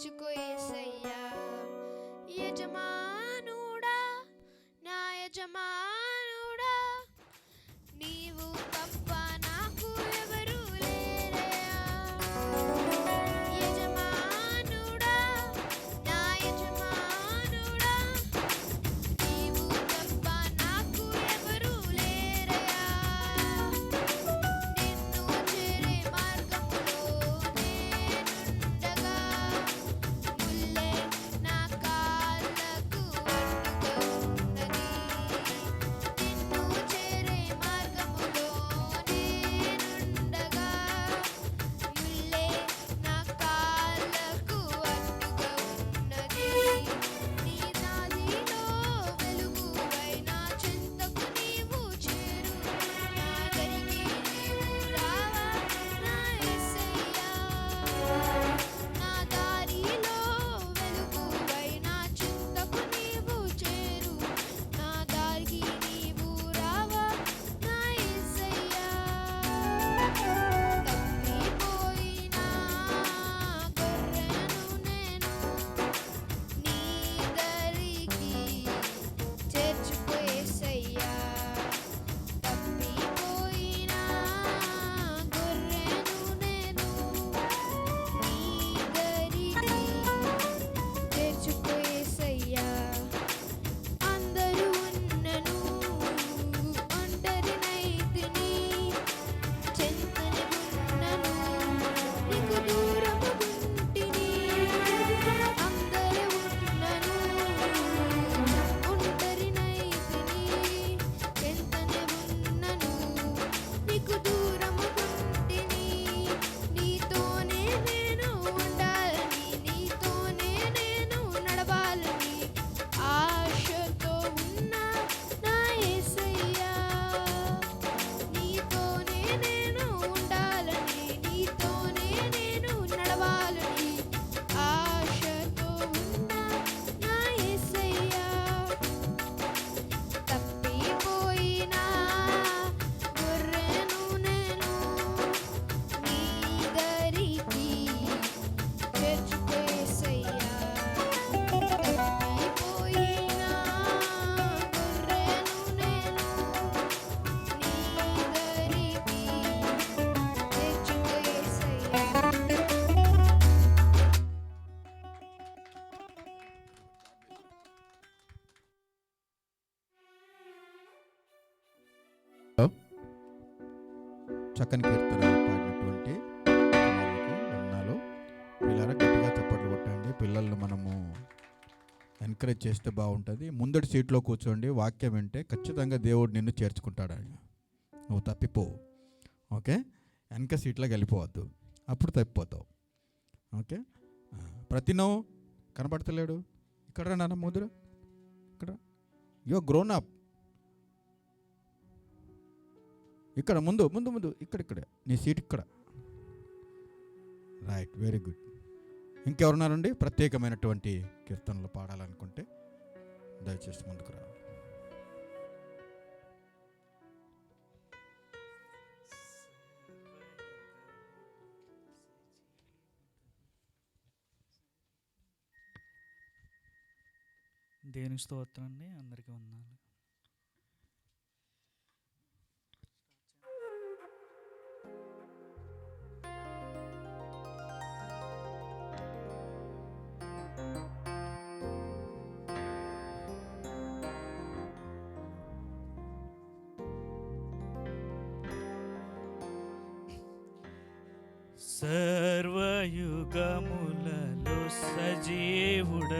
చేర్చుకో యేసయ్యా యజమానుడా నా యజమానుడా నీవు తప్ప చక్కని కీర్తన పాడినటువంటి వందనాలు. పిల్లల గట్టిగా చప్పట్లు కొట్టండి. పిల్లల్ని మనము ఎంకరేజ్ చేస్తే బాగుంటుంది. ముందటి సీట్లో కూర్చోండి. వాక్యం వింటే ఖచ్చితంగా దేవుడు నిన్ను చేర్చుకుంటాడు ఆయన నువ్వు తప్పిపోవు ఓకే? వెనక సీట్లోకి వెళ్ళిపోవద్దు. అప్పుడు తప్పిపోతావు. ఓకే? ఆ, ప్రతినో కనపడతలేడు. ఇక్కడ నాన్న ముదురు. ఇక్కడ. యో గ్రోన్ అప్ ఇక్కడ ముందు ముందు ముందు ఇక్కడ ఇక్కడ. నీ సీట్ ఇక్కడ. రైట్ వెరీ గుడ్ ఇంకెవరున్నారండి? ప్రత్యేకమైనటువంటి కీర్తనలు పాడాలనుకుంటే దయచేసి ముందుకు రా. దేవుని స్తోత్రాన్ని అండి. అందరికీ వందనాలు. సర్వయుగములలో సజీవుడ